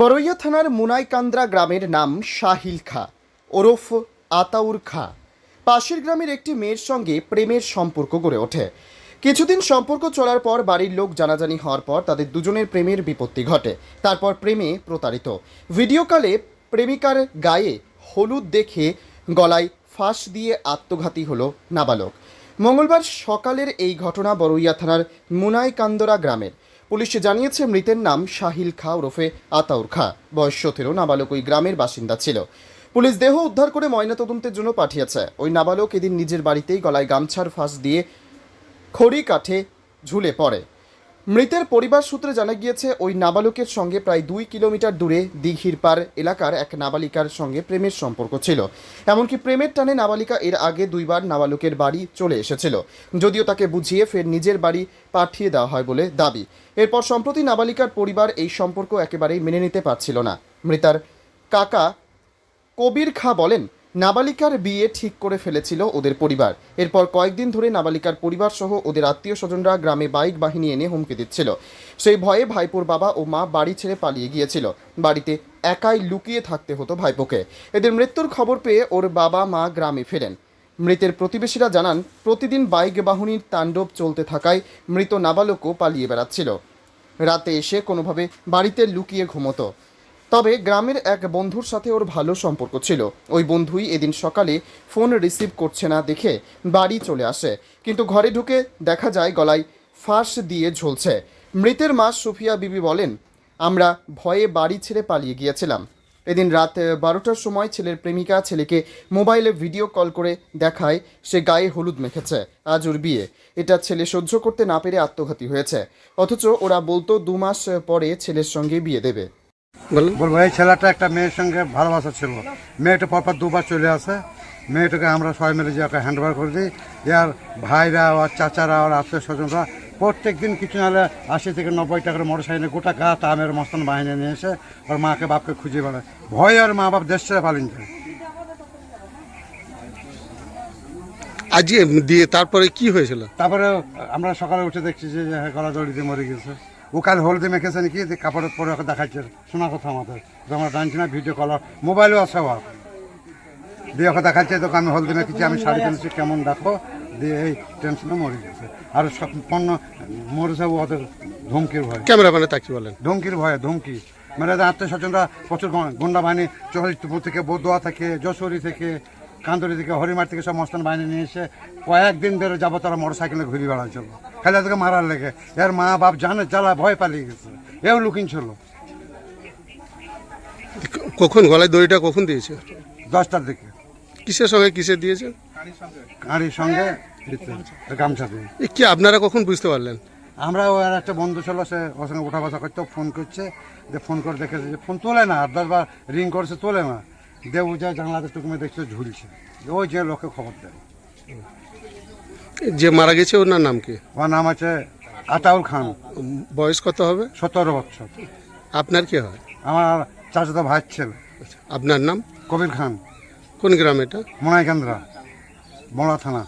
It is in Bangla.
বড়ইয়া থানার মুনাইকান্দ্রা গ্রামের নাম শাহিল খা, ওরফ আতাউর খা। পাশের গ্রামের একটি মেয়ের সঙ্গে প্রেমের সম্পর্ক গড়ে ওঠে। কিছুদিন সম্পর্ক চলার পর বাড়ির লোক জানাজানি হওয়ার পর তাদের দুজনের প্রেমের বিপত্তি ঘটে। তারপর প্রেমে প্রতারিত। ভিডিও কলে প্রেমিকার গায়ে হলুদ দেখে গলায় ফাঁস দিয়ে আত্মঘাতী হলো নাবালক। মঙ্গলবার সকালের এই ঘটনা বড়ইয়া থানার মুনাইকান্দরা গ্রামের। পুলিশ জানিয়েছে, মৃতের নাম শাহিল খা ওরফে আতাউর খা। বয়স সতেরো, নাবালক ওই গ্রামের বাসিন্দা ছিল। পুলিশ দেহ উদ্ধার করে ময়নাতদন্তের জন্য পাঠিয়েছে। ওই নাবালক এদিন নিজের বাড়িতেই গলায় গামছার ফাঁস দিয়ে খড়ি কাঠে ঝুলে পড়ে। মৃতের পরিবার সূত্রে জানা গিয়েছে, ওই নাবালকের সঙ্গে প্রায় দুই কিলোমিটার দূরে দিঘির পার এলাকার এক নাবালিকার সঙ্গে প্রেমের সম্পর্ক ছিল। এমনকি প্রেমের টানে নাবালিকা এর আগে দুইবার নাবালকের বাড়ি চলে এসেছিল। যদিও তাকে বুঝিয়ে ফের নিজের বাড়ি পাঠিয়ে দেওয়া হয় বলে দাবি। এরপর সম্প্রতি নাবালিকার পরিবার এই সম্পর্ক একেবারেই মেনে নিতে পারছিল না। মৃতার কাকা কবির খা বলেন নাবালিকার বিয়ে ঠিক করে ফেলেছিল ওদের পরিবার। এরপর কয়েকদিন ধরে নাবালিকার পরিবার সহ ওদের আত্মীয় স্বজনরা গ্রামে বাইক বাহিনী এনে হুমকি দিচ্ছিল। সেই ভয়ে ভাইপোর বাবা ও মা বাড়ি ছেড়ে পালিয়ে গিয়েছিল। বাড়িতে একাই লুকিয়ে থাকতে হতো ভাইপোকে। এদের মৃত্যুর খবর পেয়ে ওর বাবা, মা গ্রামে ফেরেন। মৃতের প্রতিবেশীরা জানান, প্রতিদিন বাইক বাহিনীর তাণ্ডব চলতে থাকায় মৃত নাবালকও পালিয়ে বেড়াচ্ছিল। রাতে এসে কোনোভাবে বাড়িতে লুকিয়ে ঘুমতো। তবে গ্রামের এক বন্ধুর সাথে ওর ভালো সম্পর্ক ছিল। ওই বন্ধুই এদিন সকালে ফোন রিসিভ করছে না দেখে বাড়ি চলে আসে। কিন্তু ঘরে ঢুকে দেখা যায় গলায় ফাঁস দিয়ে ঝুলছে। মৃতের মা সুফিয়া বিবি বলেন, আমরা ভয়ে বাড়ি ছেড়ে পালিয়ে গিয়েছিলাম। এদিন রাত বারোটার সময় ছেলের প্রেমিকা ছেলেকে মোবাইলে ভিডিও কল করে দেখায়, সে গায়ে হলুদ মেখেছে। আজ ওর বিয়ে। এটা ছেলে সহ্য করতে না পেরে আত্মঘাতী হয়েছে। অথচ ওরা বলতো দু মাস পরে ছেলের সঙ্গে বিয়ে দেবে। বলব এই ছেলেটা একটা মেয়ের সঙ্গে ভালোবাসা ছিল। মেয়েটা পরপর দুবার চলে আসে। মেয়েটাকে আমরা সবাই মিলে যে ওকে হ্যান্ড করে দিই। আর ভাইরা আর চাচারা আর আত্মীয় স্বজনরা প্রত্যেক দিন কিছু নাহলে আশি থেকে নব্বই টাকার মোটর সাইকেলে গোটা গা আমের মস্তান বাহিনী নিয়ে এসে ওর মাকে বাপকে খুঁজে বেড়ায়। ভয় আর মা বাপ দেশ ছেড়ে পালিয়ে যায়। আজকে দিয়ে তারপরে কি হয়েছিল? তারপরে আমরা সকালে উঠে দেখছি যে হ্যাঁ, গলা দড়িতে মরে গেছে। ও কাল হলদে মেখেছে নাকি? যে কাপড়ের পরে ওকে দেখাচ্ছে। শোনা কথা আমাদের। আমরা জানছি না ভিডিও কল মোবাইলও আছে ওর। দিয়ে ওকে দেখাচ্ছে তোকে আমি হলদি মেখেছি আমি শাড়ি কিনেছি কেমন দেখো? দিয়ে এই টেনশনে মরে গেছে। আর সব পণ্য মরেছে ওদের ধমকির ভয়। ক্যামেরাম্যানে তাকে বলেন। ধমকির ভয় ধমকি। মানে আত্মীয় স্বজনরা প্রচুর গুন্ডা বাহিনী চহরিতপুর থেকে বদুয়া থেকে যশোরী থেকে কান্দরি থেকে হরিমার থেকে সব মস্তান বাহিনী নিয়ে এসে কয়েকদিন ধরে যাব তারা মোটর সাইকেলে ঘুরে বেড়াচ্ছিল খালি থেকে মারার লেগে এর মা বাপ জানে জ্বালা ভয় পালিয়ে গেছে। এও লুকিং ছিল। কখন গলায় দড়িটা কখন দিয়েছে? দশটার দিকে। কিসের সঙ্গে কিসের দিয়েছে? গাড়ির সঙ্গে গামছা দিয়ে। কি আপনারা কখন বুঝতে পারলেন? আমরা ওর একটা বন্ধু ছিল সে ওর সঙ্গে উঠা বসা করতে ফোন করছে। যে ফোন করে দেখেছে যে ফোন তোলে না আর দশবার রিং করছে তোলে না। দেবু যায় জানলাতে টুকুমে দেখছে ঝুলছে। ওই যে লোকে খবর দেয়। যে মারা গেছে ওনার নাম কি? ওর নাম আছে আতাউল খান। বয়স কত হবে? সতেরো বছর। আপনার কি হয়? আমার চাচাতো ভাইয়ের ছেলে। আপনার নাম? কবির খান। কোন গ্রাম এটা? মোনাইকান্দ্রা বড়া থানা।